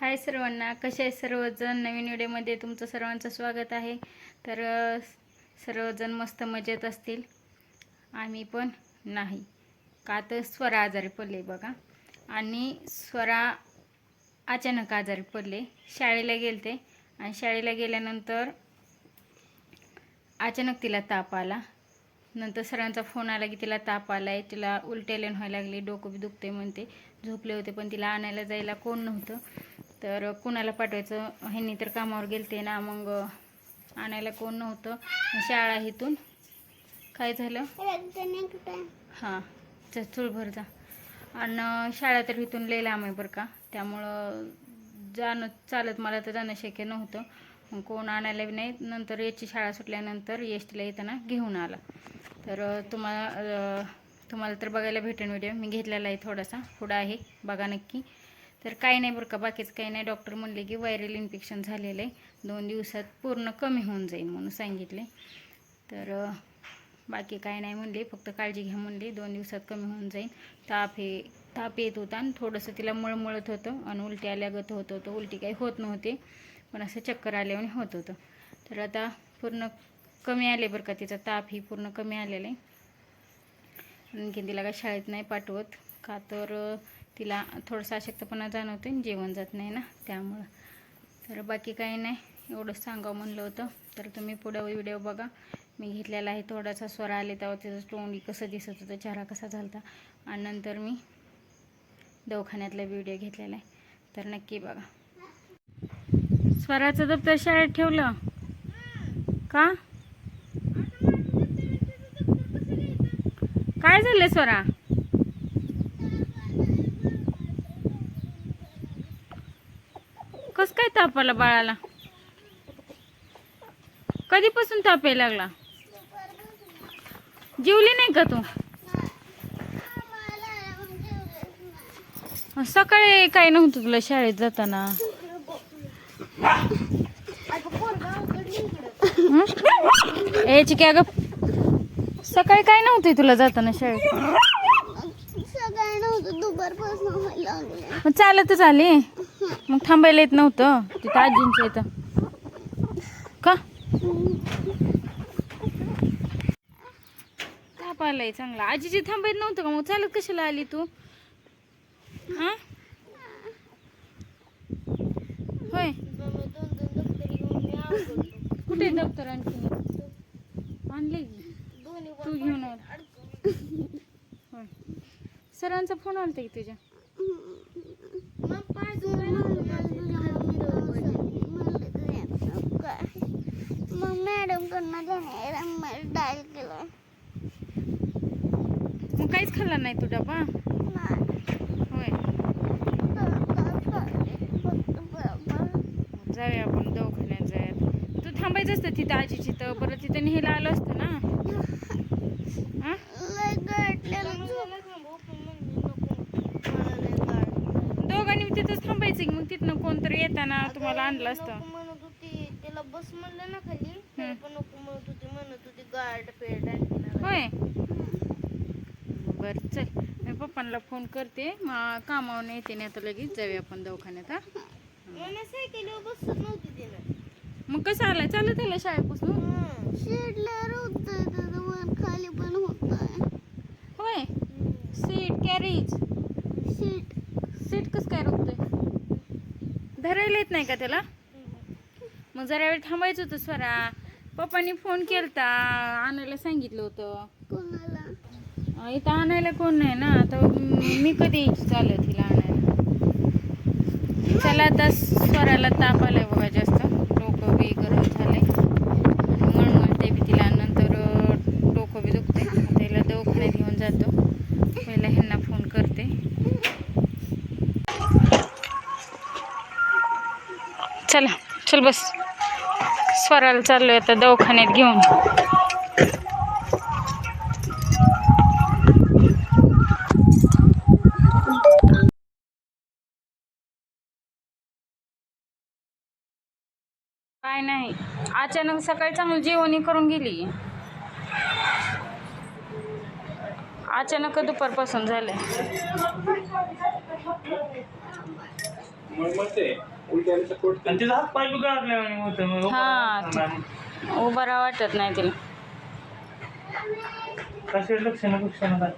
हाय सर्वांना कसे आहे सर्वजण? नवीन व्हिडिओमध्ये तुमचं सर्वांचं स्वागत आहे. तर सर्वजण मस्त मजेत असतील. आम्ही पण नाही. का तर स्वरा आजारी पडले बघा. आणि स्वरा अचानक आजारी पडले. शाळेला गेलते. आणि शाळेला गेल्यानंतर अचानक तिला ताप आला. नंतर सरांचा फोन आला की तिला ताप आला आहे तिला उलटेलेन व्हायला लागली. डोकं बी दुखते म्हणते. झोपले होते पण तिला आणायला जायला कोण नव्हतं. तर कुणाला पाठवायचं? ह्यांनी तर कामावर गेलते ना मग आणायला कोण नव्हतं. शाळा इथून. काय झालं? हां चल चुळभर जा. आणि शाळा तर इथून लई लांब आहे बरं का. त्यामुळं जाणं चालत मला तर जाणं शक्य नव्हतं. मग कोण आणायला बी नाही. नंतर याची शाळा सुटल्यानंतर एसटीला येताना घेऊन आला. तर तुम्हाला तुम्हाला तर बघायला भेटेल व्हिडिओ मी घेतलेला आहे थोडासा. पुढं आहे. बघा नक्की. तर काही नाही बरं का बाकीचं काही नाही. डॉक्टर म्हणले की व्हायरल इन्फेक्शन झालेलं आहे. दोन दिवसात पूर्ण कमी होऊन जाईल म्हणून सांगितले. तर बाकी काय नाही म्हणले. फक्त काळजी घ्या म्हणले. दोन दिवसात कमी होऊन जाईल. ताप हे ताप येत होता आणि थोडंसं तिला मळमळत होतं. आणि उलटी आल्यागत होत होतं. उलटी काही होत नव्हते. पण असं चक्कर आल्याने होत होतं. तर आता पूर्ण कमी आले बरं का तिचा ताप ही पूर्ण कमी आलेला आहे. आणखी तिला काय शाळेत नाही पाठवत. का तर तिला थोडंसं अशक्तपणा जाणवतो आणि जेवण जात नाही ना त्यामुळं. तर बाकी काही नाही एवढंच सांगावं म्हणलं होतं. तर तुम्ही पुढं व्हिडिओ बघा. मी घेतलेला आहे थोडासा स्वर आले तेव्हा त्याचं तोंडी कसं दिसत होतं चेहरा कसा झालता. आणि नंतर मी दवाखान्यातला व्हिडिओ घेतलेला आहे. तर नक्की बघा. स्वराचं दप्तर शाळेत ठेवलं. का? काय झालं स्वरा? कस काय ताप आला बाळाला? कधीपासून ताप यायला लागला? जेवली नाही का तू? सकाळी काय नव्हतं तुला शाळेत जाताना. याची काय चिक्या ग सकाळी काय नव्हतं तुला जाताना शाळेत सकाळी नव्हतं दुपारपासून व्हायला लागले मग चालतच आली. मग थांबायला येत नव्हतं. तिथं आजींच्या इथं. का? ताप आलाय चांगला? आजीची थांबायत नव्हतं का? मग चालत कशाला आली तू? हा? होय. कुठे दप्तर आणखी? आणले तू घेऊन आला सरांचा फोन आलता की तुझ्या? मग मॅडम कडनं डायल केलं मग काहीच खाल्ला नाही तू डबा? होय. जाऊया आपण दवाखान्यात जाऊयात तू थांबायचं असतं तिथं आजीची तर परत तिथं नेहायला आलं असतं ना हा दोघांनी तिथंच थांबायचं की मग तिथनं कोणतरी येताना तुम्हाला आणलं असतं. म्हणत होती त्याला बस म्हणलं ना खाली. तरी. पण नको म्हणत होती म्हणत होती गार्ड पेड होय. बरं चल. मी पप्पांना फोन करते. मग कामावून येते नाही आता लगेच जाऊया आपण दवाखान्यात हा? मला सायकलीवर बसत नव्हती तिला मग कसं आलाय चालत आलं शाळेपासून? शेडला वर खाली पण होतंय. होय. सीट कॅरेज सीट सीट कसं काय रोखतोय? धरायला येत नाही का त्याला? मग जरा वेळ थांबायचं होतं स्वरा. पप्पानी फोन केलता. आणायला सांगितलं होतं. इथं आणायला कोण नाही ना. आता म- कधी यायची चालत हिला आणायला? चला आता स्वराला ताप आलाय बघा जास्त. डोकं बी गरम झालंय. मळमळते बी तिला. नंतर डोकं बी दुखते त्याला दवाखान्यात घेऊन जातो. पहिला ह्यांना फोन करते. चला चल बस. स्वराला चाललो आता दवाखान्यात घेऊन. काय नाही. अचानक सकाळी चांगली जेवणही करून गेली. अचानक दुपारपासून झालं आणि तिचा हात पाय होतं हा. उभं राहा वाटत नाही तिला कसे लक्षणं काय